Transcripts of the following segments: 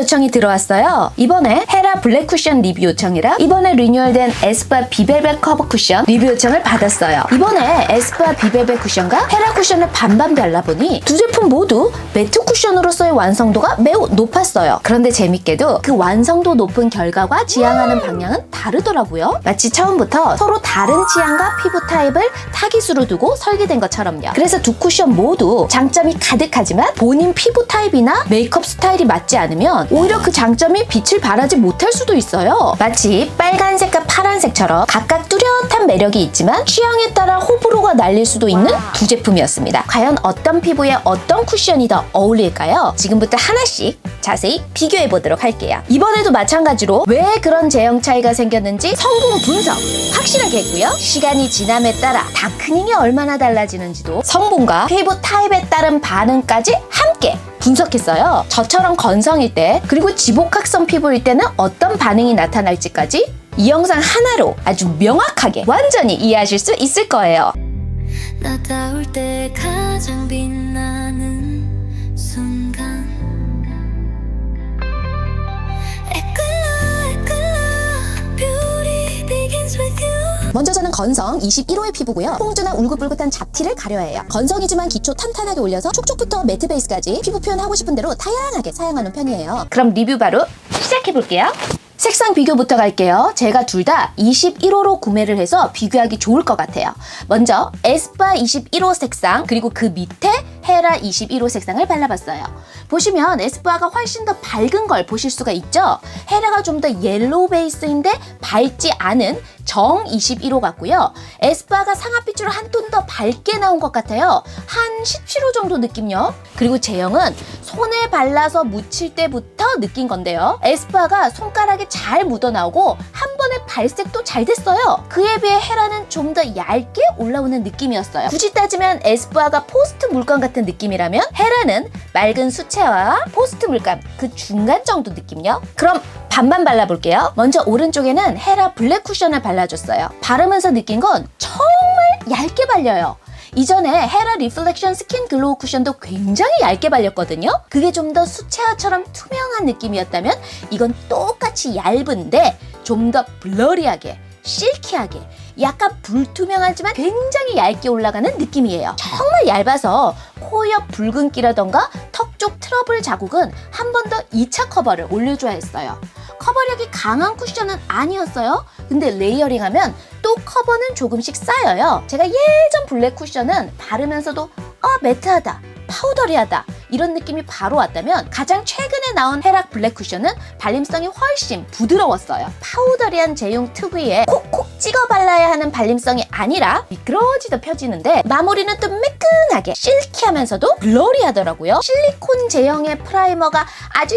요청이 들어왔어요. 이번에 헤라 블랙 쿠션 리뷰 요청이라 이번에 리뉴얼된 에스쁘아 비벨벳 커버 쿠션 리뷰 요청을 받았어요. 이번에 에스쁘아 비벨벳 쿠션과 헤라 쿠션을 반반 발라보니 두 제품 모두 매트 쿠션으로서의 완성도가 매우 높았어요. 그런데 재밌게도 그 완성도 높은 결과가 지향하는 방향은 다르더라고요. 마치 처음부터 서로 다른 취향과 피부 타입을 타깃으로 두고 설계된 것처럼요. 그래서 두 쿠션 모두 장점이 가득하지만 본인 피부 타입이나 메이크업 스타일이 맞지 않으면 오히려 그 장점이 빛을 발하지 못할 수도 있어요. 마치 빨간색과 파란색처럼 각각 뚜렷한 매력이 있지만 취향에 따라 호불호가 날릴 수도 있는 두 제품이었습니다. 과연 어떤 피부에 어떤 쿠션이 더 어울릴까요? 지금부터 하나씩 자세히 비교해 보도록 할게요. 이번에도 마찬가지로 왜 그런 제형 차이가 생겼는지 성분 분석 확실하게 했고요. 시간이 지남에 따라 다크닝이 얼마나 달라지는지도 성분과 피부 타입에 따른 반응까지 함께 분석했어요. 저처럼 건성일 때 그리고 지복학성 피부일 때는 어떤 반응이 나타날지까지 이 영상 하나로 아주 명확하게 완전히 이해하실 수 있을 거예요. 나다울 때 가장 빛나는 먼저 저는 건성 21호의 피부고요. 홍준한 울긋불긋한 잡티를 가려야 해요. 건성이지만 기초 탄탄하게 올려서 촉촉부터 매트 베이스까지 피부 표현하고 싶은 대로 다양하게 사용하는 편이에요. 그럼 리뷰 바로 시작해 볼게요. 색상 비교부터 갈게요. 제가 둘 다 21호로 구매를 해서 비교하기 좋을 것 같아요. 먼저 에스파 21호 색상 그리고 그 밑에 헤라 21호 색상을 발라봤어요. 보시면 에스파가 훨씬 더 밝은 걸 보실 수가 있죠. 헤라가 좀 더 옐로우 베이스인데 밝지 않은 정 21호 같고요. 에스파가 상아빛으로 한 톤 더 밝게 나온 것 같아요. 한 17호 정도 느낌요. 그리고 제형은 손에 발라서 묻힐 때부터 느낀 건데요. 에스파가 손가락에 잘 묻어 나오고 한 번에 발색도 잘 됐어요. 그에 비해 헤라는 좀 더 얇게 올라오는 느낌이었어요. 굳이 따지면 에스쁘아가 포스트 물감 같은 느낌이라면 헤라는 맑은 수채화와 포스트 물감 그 중간 정도 느낌요. 그럼 반반 발라볼게요. 먼저 오른쪽에는 헤라 블랙 쿠션을 발라줬어요. 바르면서 느낀 건 정말 얇게 발려요. 이전에 헤라 리플렉션 스킨 글로우 쿠션도 굉장히 얇게 발렸거든요. 그게 좀 더 수채화처럼 투명한 느낌이었다면 이건 똑같이 얇은데 좀 더 블러리하게 실키하게 약간 불투명하지만 굉장히 얇게 올라가는 느낌이에요. 정말 얇아서 코 옆 붉은기라던가 턱 쪽 트러블 자국은 한 번 더 2차 커버를 올려줘야 했어요. 커버력이 강한 쿠션은 아니었어요. 근데 레이어링 하면 또 커버는 조금씩 쌓여요. 제가 예전 블랙 쿠션은 바르면서도 어 매트하다, 파우더리하다 이런 느낌이 바로 왔다면 가장 최근에 나온 헤락 블랙 쿠션은 발림성이 훨씬 부드러웠어요. 파우더리한 제형 특유의 콕콕 찍어 발라야 하는 발림성이 아니라 미끄러지듯 펴지는데 마무리는 또 매끈하게 실키하면서도 블러리하더라고요. 실리콘 제형의 프라이머가 아주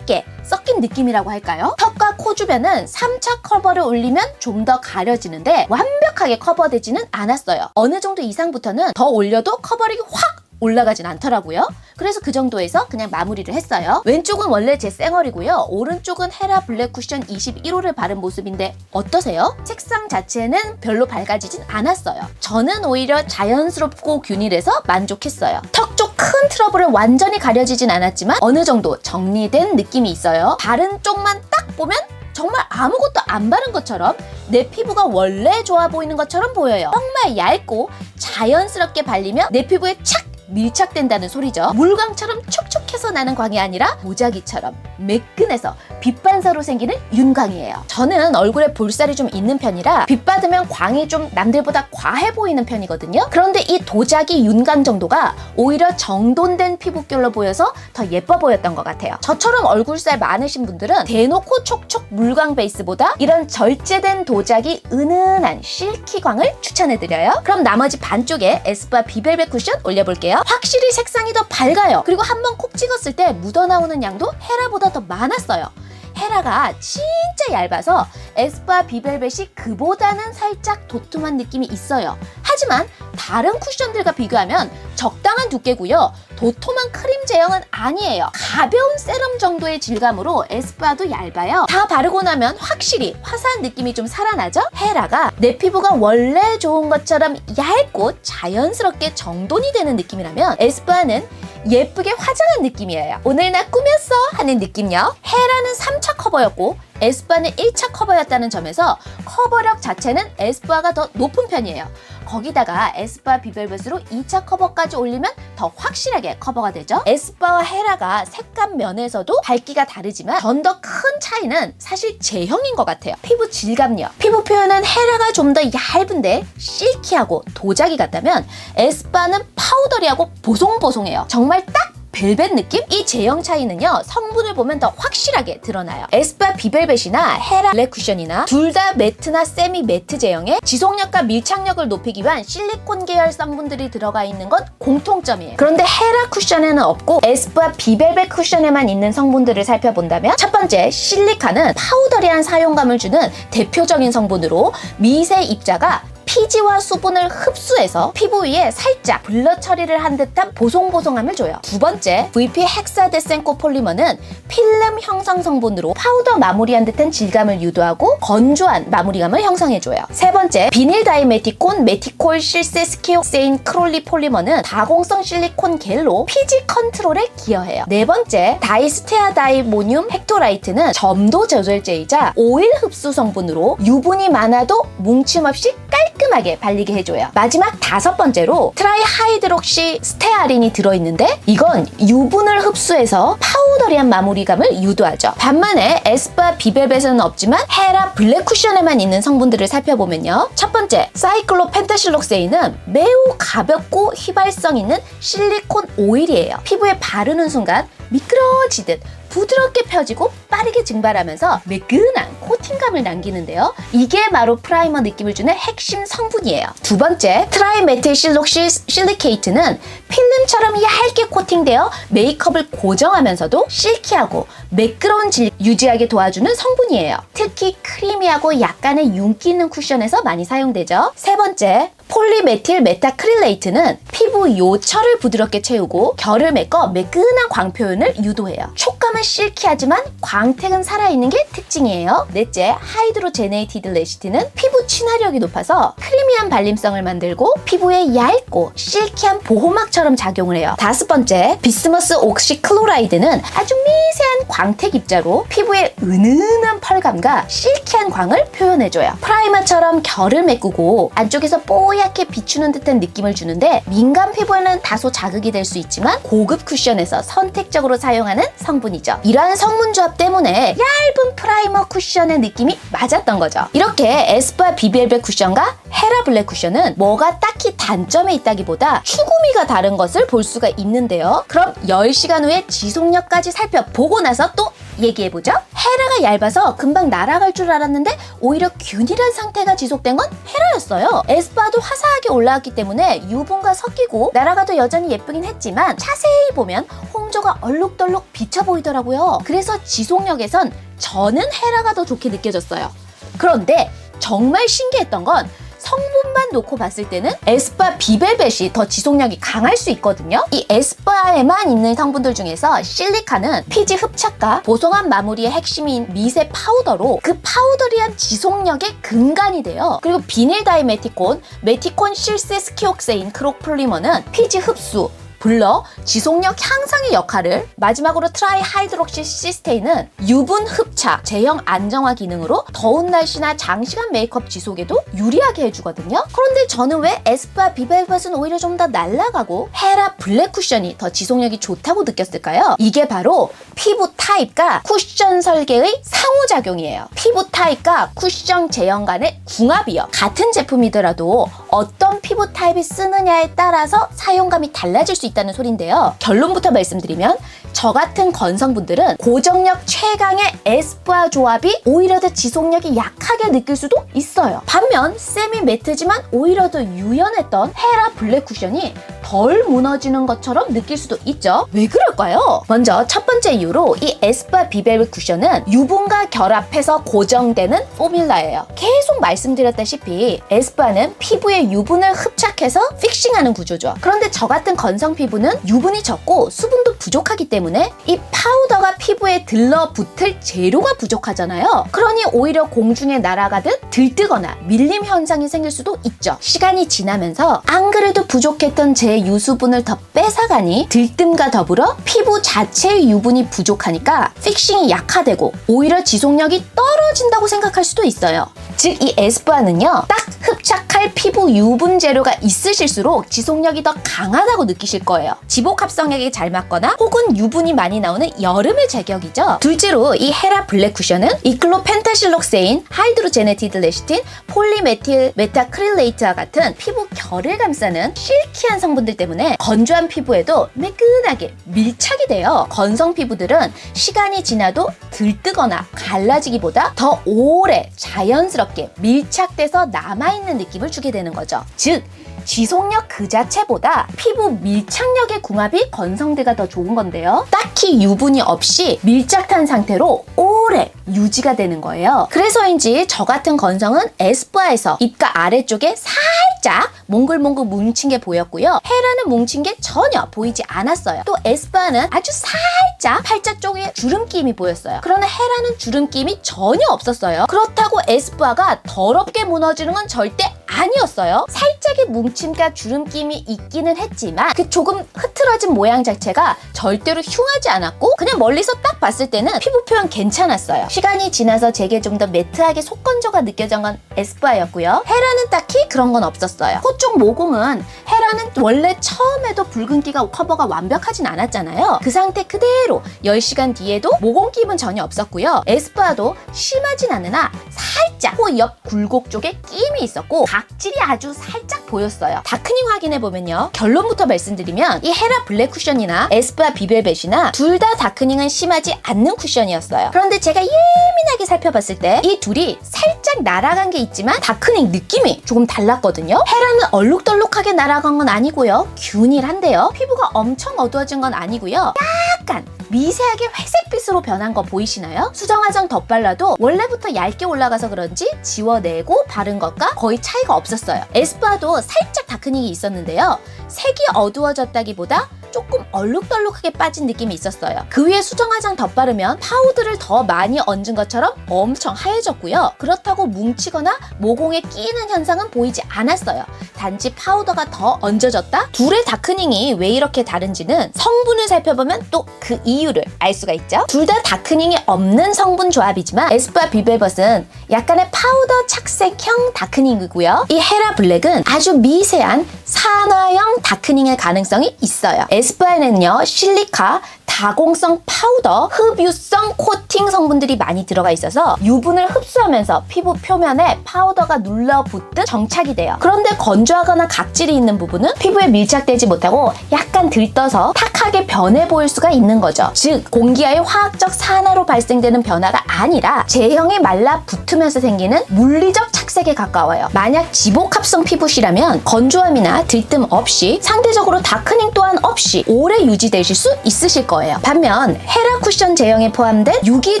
얇게 섞인 느낌이라고 할까요? 턱과 코 주변은 3차 커버를 올리면 좀 더 가려지는데 완벽하게 커버되지는 않았어요. 어느 정도 이상부터는 더 올려도 커버력이 확 올라가진 않더라고요. 그래서 그 정도에서 그냥 마무리를 했어요. 왼쪽은 원래 제 쌩얼이고요. 오른쪽은 헤라 블랙 쿠션 21호를 바른 모습인데 어떠세요? 색상 자체는 별로 밝아지진 않았어요. 저는 오히려 자연스럽고 균일해서 만족했어요. 턱 쪽 큰 트러블을 완전히 가려지진 않았지만 어느 정도 정리된 느낌이 있어요. 바른 쪽만 딱 보면 정말 아무것도 안 바른 것처럼 내 피부가 원래 좋아 보이는 것처럼 보여요. 정말 얇고 자연스럽게 발리면 내 피부에 착 밀착된다는 소리죠. 물광처럼 촉촉 해서 나는 광이 아니라 보자기처럼 매끈해서 빛 반사로 생기는 윤광이에요. 저는 얼굴에 볼살이 좀 있는 편이라 빛 받으면 광이 좀 남들보다 과해 보이는 편이거든요. 그런데 이 도자기 윤광 정도가 오히려 정돈된 피부결로 보여서 더 예뻐 보였던 것 같아요. 저처럼 얼굴살 많으신 분들은 대놓고 촉촉 물광 베이스보다 이런 절제된 도자기 은은한 실키광을 추천해드려요. 그럼 나머지 반쪽에 에스쁘아 비벨벳 쿠션 올려볼게요. 확실히 색상이 더 밝아요. 그리고 한번 콕 찍 었을 때 묻어나오는 양도 헤라보다 더 많았어요. 헤라가 진짜 얇아서 에스쁘아 비벨벳이 그보다는 살짝 도톰한 느낌이 있어요. 하지만 다른 쿠션들과 비교하면 적당한 두께고요. 도톰한 크림 제형은 아니에요. 가벼운 세럼 정도의 질감으로 에스쁘아도 얇아요. 다 바르고 나면 확실히 화사한 느낌이 좀 살아나죠? 헤라가 내 피부가 원래 좋은 것처럼 얇고 자연스럽게 정돈이 되는 느낌이라면 에스쁘아는 예쁘게 화장한 느낌이에요. 오늘 나 꾸몄어 하는 느낌요. 헤라는 3차 커버였고 에스쁘아는 1차 커버였다는 점에서 커버력 자체는 에스쁘아가 더 높은 편이에요. 거기다가 에스쁘아 비벨벳으로 2차 커버까지 올리면 더 확실하게 커버가 되죠. 에스쁘아와 헤라가 색감 면에서도 밝기가 다르지만 전 더 큰 차이는 사실 제형인 것 같아요. 피부 질감력. 피부 표현은 헤라가 좀 더 얇은데 실키하고 도자기 같다면 에스쁘아는 파우더리하고 보송보송해요. 정말 딱 벨벳 느낌? 이 제형 차이는요 성분을 보면 더 확실하게 드러나요 에스쁘아 비벨벳이나 헤라 블랙 쿠션이나 둘 다 매트나 세미 매트 제형에 지속력과 밀착력을 높이기 위한 실리콘 계열 성분들이 들어가 있는 건 공통점이에요 그런데 헤라 쿠션에는 없고 에스쁘아 비벨벳 쿠션에만 있는 성분들을 살펴본다면 첫 번째 실리카는 파우더리한 사용감을 주는 대표적인 성분으로 미세 입자가 피지와 수분을 흡수해서 피부 위에 살짝 블러 처리를 한 듯한 보송보송함을 줘요. 두 번째, VP 헥사데센코 폴리머는 필름 형성 성분으로 파우더 마무리한 듯한 질감을 유도하고 건조한 마무리감을 형성해줘요. 세 번째, 비닐 다이메티콘 메티콜 실세 스키옥세인 크롤리 폴리머는 다공성 실리콘 겔로 피지 컨트롤에 기여해요. 네 번째, 다이스테아 다이모늄 헥토라이트는 점도 조절제이자 오일 흡수 성분으로 유분이 많아도 뭉침 없이 깔끔하게 발리게 해줘요. 마지막 다섯 번째로 트라이 하이드록시 스테아린이 들어있는데 이건 유분을 흡수해서 파우더리한 마무리감을 유도하죠. 반면에 에스쁘아 비벨벳은 없지만 헤라 블랙 쿠션에만 있는 성분들을 살펴보면요. 첫 번째, 사이클로 펜타실록세인은 매우 가볍고 휘발성 있는 실리콘 오일이에요. 피부에 바르는 순간 미끄러지듯 부드럽게 펴지고 빠르게 증발하면서 매끈한 코팅감을 남기는데요. 이게 바로 프라이머 느낌을 주는 핵심 성분이에요. 두 번째, 트라이메틸 실록시 실리케이트는 필름처럼 얇게 코팅되어 메이크업을 고정하면서도 실키하고 매끄러운 질 유지하게 도와주는 성분이에요. 특히 크리미하고 약간의 윤기 있는 쿠션에서 많이 사용되죠. 세 번째, 폴리메틸 메타크릴레이트는 피부 요철을 부드럽게 채우고 결을 메꿔 매끈한 광 표현을 유도해요. 촉감은 실키하지만 광택은 살아있는 게 특징이에요. 넷째, 하이드로제네이티드 레시트는 피부 친화력이 높아서 크리미한 발림성을 만들고 피부에 얇고 실키한 보호막처럼 작용을 해요. 다섯 번째, 비스머스 옥시클로라이드는 아주 미세한 광택 입자로 피부에 은은한 펄감과 실키한 광을 표현해줘요. 프라이머처럼 결을 메꾸고 안쪽에서 뽀 얗게 비추는 듯한 느낌을 주는데 민감 피부에는 다소 자극이 될 수 있지만 고급 쿠션에서 선택적으로 사용하는 성분이죠. 이러한 성분 조합 때문에 얇은 프라이머 쿠션의 느낌이 맞았던 거죠. 이렇게 에스쁘아 비비엘벳 쿠션과 헤라 블랙 쿠션은 뭐가 딱히 단점에 있다기보다 추구미가 다른 것을 볼 수가 있는데요. 그럼 10시간 후에 지속력까지 살펴보고 나서 또 얘기해보죠. 헤라가 얇아서 금방 날아갈 줄 알았는데 오히려 균일한 상태가 지속된 건 헤라였어요. 에스쁘아도 화사하게 올라왔기 때문에 유분과 섞이고 날아가도 여전히 예쁘긴 했지만 자세히 보면 홍조가 얼룩덜룩 비쳐 보이더라고요. 그래서 지속력에선 저는 헤라가 더 좋게 느껴졌어요. 그런데 정말 신기했던 건 성분만 놓고 봤을 때는 에스쁘아 비벨벳이 더 지속력이 강할 수 있거든요. 이 에스쁘아에만 있는 성분들 중에서 실리카는 피지 흡착과 보송한 마무리의 핵심인 미세 파우더로 그 파우더리한 지속력의 근간이 돼요. 그리고 비닐 다이메티콘, 메티콘 실세 스키옥세인 크록폴리머는 피지 흡수, 블러, 지속력 향상의 역할을 마지막으로 트라이 하이드록시 시스테인은 유분 흡착, 제형 안정화 기능으로 더운 날씨나 장시간 메이크업 지속에도 유리하게 해주거든요. 그런데 저는 왜 에스쁘아 비벨벳은 오히려 좀 더 날아가고 헤라 블랙 쿠션이 더 지속력이 좋다고 느꼈을까요? 이게 바로 피부 타입과 쿠션 설계의 상호작용이에요. 피부 타입과 쿠션 제형 간의 궁합이요. 같은 제품이더라도 어떤 피부 타입이 쓰느냐에 따라서 사용감이 달라질 수 있다는 소린데요. 결론부터 말씀드리면 저 같은 건성분들은 고정력 최강의 에스쁘아 조합이 오히려 더 지속력이 약하게 느낄 수도 있어요. 반면 세미 매트지만 오히려 더 유연했던 헤라 블랙 쿠션이 덜 무너지는 것처럼 느낄 수도 있죠. 왜 그럴까요? 먼저 첫 번째 이유로 이 에스쁘아 비벨 쿠션은 유분과 결합해서 고정되는 포뮬라예요. 계속 말씀드렸다시피 에스쁘아는 피부에 유분을 흡착해서 픽싱하는 구조죠. 그런데 저 같은 건성 피부는 유분이 적고 수분도 부족하기 때문에 이 파우더가 피부에 들러붙을 재료가 부족하잖아요. 그러니 오히려 공중에 날아가듯 들뜨거나 밀림 현상이 생길 수도 있죠. 시간이 지나면서 안 그래도 부족했던 제 유수분을 더 뺏어가니 들뜸과 더불어 피부 자체의 유분이 부족하니까 픽싱이 약화되고 오히려 지속력이 떨어진다고 생각할 수도 있어요. 즉 이 에스쁘아는요 딱 흡착할 피부 유분 재료가 있으실수록 지속력이 더 강하다고 느끼실 거예요. 지복 합성액이 잘 맞거나 혹은 유분이 많이 나오는 여름의 제격이죠. 둘째로 이 헤라 블랙 쿠션은 이클로 펜타실록세인, 하이드로제네티드 레시틴, 폴리메틸 메타크릴레이트와 같은 피부 결을 감싸는 실키한 성분들 때문에 건조한 피부에도 매끈하게 밀착이 돼요. 건성 피부들은 시간이 지나도 들뜨거나 갈라지기보다 더 오래 자연스럽게 밀착돼서 남아있는 느낌을 주게 되는 거죠. 즉, 지속력 그 자체보다 피부 밀착력의 궁합이 건성대가 더 좋은 건데요. 딱히 유분이 없이 밀착한 상태로 오래 유지가 되는 거예요. 그래서인지 저 같은 건성은 에스쁘아에서 입가 아래쪽에 살짝 몽글몽글 뭉친 게 보였고요. 헤라는 뭉친 게 전혀 보이지 않았어요. 또 에스쁘아는 아주 살짝 팔자 쪽에 주름김이 보였어요. 그러나 헤라는 주름김이 전혀 없었어요. 그렇다고 에스쁘아가 더럽게 무너지는 건 절대 아니었어요. 살짝의 뭉침과 주름김이 있기는 했지만 그 조금 흐트러진 모양 자체가 절대로 흉하지 않았고 그냥 멀리서 딱 봤을 때는 피부 표현 괜찮았어요. 시간이 지나서 제게 좀 더 매트하게 속건조가 느껴진 건 에스쁘아였고요. 헤라는 딱히 그런 건 없었어요. 코 쪽 모공은 헤라는 원래 처음에도 붉은기가 커버가 완벽하진 않았잖아요. 그 상태 그대로 10시간 뒤에도 모공 기입은 전혀 없었고요. 에스쁘아도 심하진 않으나 살짝 코 옆 굴곡 쪽에 끼임이 있었고 각질이 아주 살짝 보였어요. 다크닝 확인해 보면요. 결론부터 말씀드리면 이 헤라 블랙 쿠션이나 에스쁘아 비벨벳이나 둘 다 다크닝은 심하지 않는 쿠션이었어요. 그런데 제가 예민하게 살펴봤을 때 이 둘이 살짝 날아간 게 있지만 다크닝 느낌이 조금 달랐거든요. 헤라는 얼룩덜룩하게 날아간 건 아니고요. 균일한데요. 피부가 엄청 어두워진 건 아니고요. 약간 미세하게 회색빛으로 변한 거 보이시나요? 수정 화장 덧발라도 원래부터 얇게 올라가서 그런지 지워내고 바른 것과 거의 차이가 없었어요. 에스쁘아도 살짝 다크닝이 있었는데요. 색이 어두워졌다기보다 조금 얼룩덜룩하게 빠진 느낌이 있었어요. 그 위에 수정 화장 덧바르면 파우더를 더 많이 얹은 것처럼 엄청 하얘졌고요. 그렇다고 뭉치거나 모공에 끼이는 현상은 보이지 않았어요. 단지 파우더가 더 얹어졌다? 둘의 다크닝이 왜 이렇게 다른지는 성분을 살펴보면 또 그 이유를 알 수가 있죠. 둘 다 다크닝이 없는 성분 조합이지만 에스쁘아 비벨벗은 약간의 파우더 착색형 다크닝이고요. 이 헤라 블랙은 아주 미세한 산화형 다크닝의 가능성이 있어요. 에스쁘아에는요 실리카, 다공성 파우더, 흡유성 코팅 성분들이 많이 들어가 있어서 유분을 흡수하면서 피부 표면에 파우더가 눌러붙듯 정착이 돼요. 그런데 건조하거나 각질이 있는 부분은 피부에 밀착되지 못하고 약간 들떠서 탁하게 변해 보일 수가 있는 거죠. 즉 공기와의 화학적 산화로 발생되는 변화가 아니라 제형이 말라 붙으면서 생기는 물리적 착색에 가까워요. 만약 지복합성 피부시라면 건조함이나 들뜸 없이 상대적으로 다크닝 또한 없이 오래 유지되실 수 있으실 거예요. 반면 헤라 쿠션 제형에 포함된 유기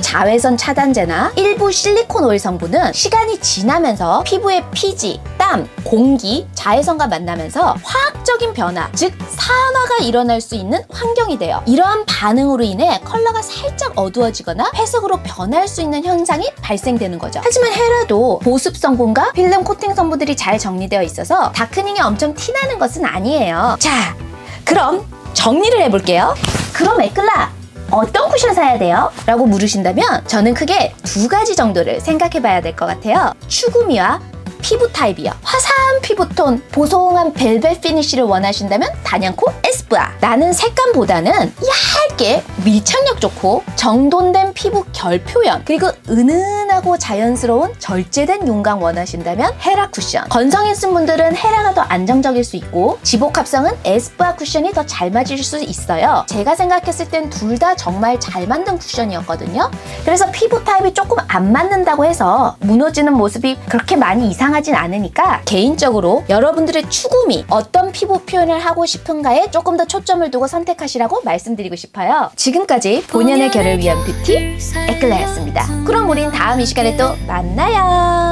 자외선 차단제나 일부 실리콘 오일 성분은 시간이 지나면서 피부의 피지, 땀, 공기, 자외선과 만나면서 화학적인 변화, 즉 산화가 일어날 수 있는 환경이 돼요. 이러한 반응으로 인해 컬러가 살짝 어두워지거나 회색으로 변할 수 있는 현상이 발생되는 거죠. 하지만 헤라도 보습 성분과 필름 코팅 성분들이 잘 정리되어 있어서 다크닝이 엄청 티나는 것은 아니에요. 자, 그럼 정리를 해볼게요. 그럼 에클라 어떤 쿠션 사야 돼요? 라고 물으신다면 저는 크게 두 가지 정도를 생각해 봐야 될 것 같아요. 추구미와 피부 타입이요. 화사한 피부톤, 보송한 벨벳 피니쉬를 원하신다면 단연코 에스쁘아. 나는 색감보다는 얇게 밀착력 좋고 정돈된 피부 결 표현 그리고 은은 하고 자연스러운 절제된 윤광 원하신다면 헤라 쿠션. 건성인 분들은 헤라가 더 안정적일 수 있고 지복 합성은 에스쁘아 쿠션이 더 잘 맞을 수 있어요. 제가 생각했을 땐 둘 다 정말 잘 만든 쿠션이었거든요. 그래서 피부 타입이 조금 안 맞는다고 해서 무너지는 모습이 그렇게 많이 이상하진 않으니까 개인적으로 여러분들의 추구미 어떤 피부 표현을 하고 싶은가에 조금 더 초점을 두고 선택하시라고 말씀드리고 싶어요. 지금까지 본연의 결을 위한 뷰티 에클라였습니다. 그럼 우린 다음 이 시간에 또 만나요.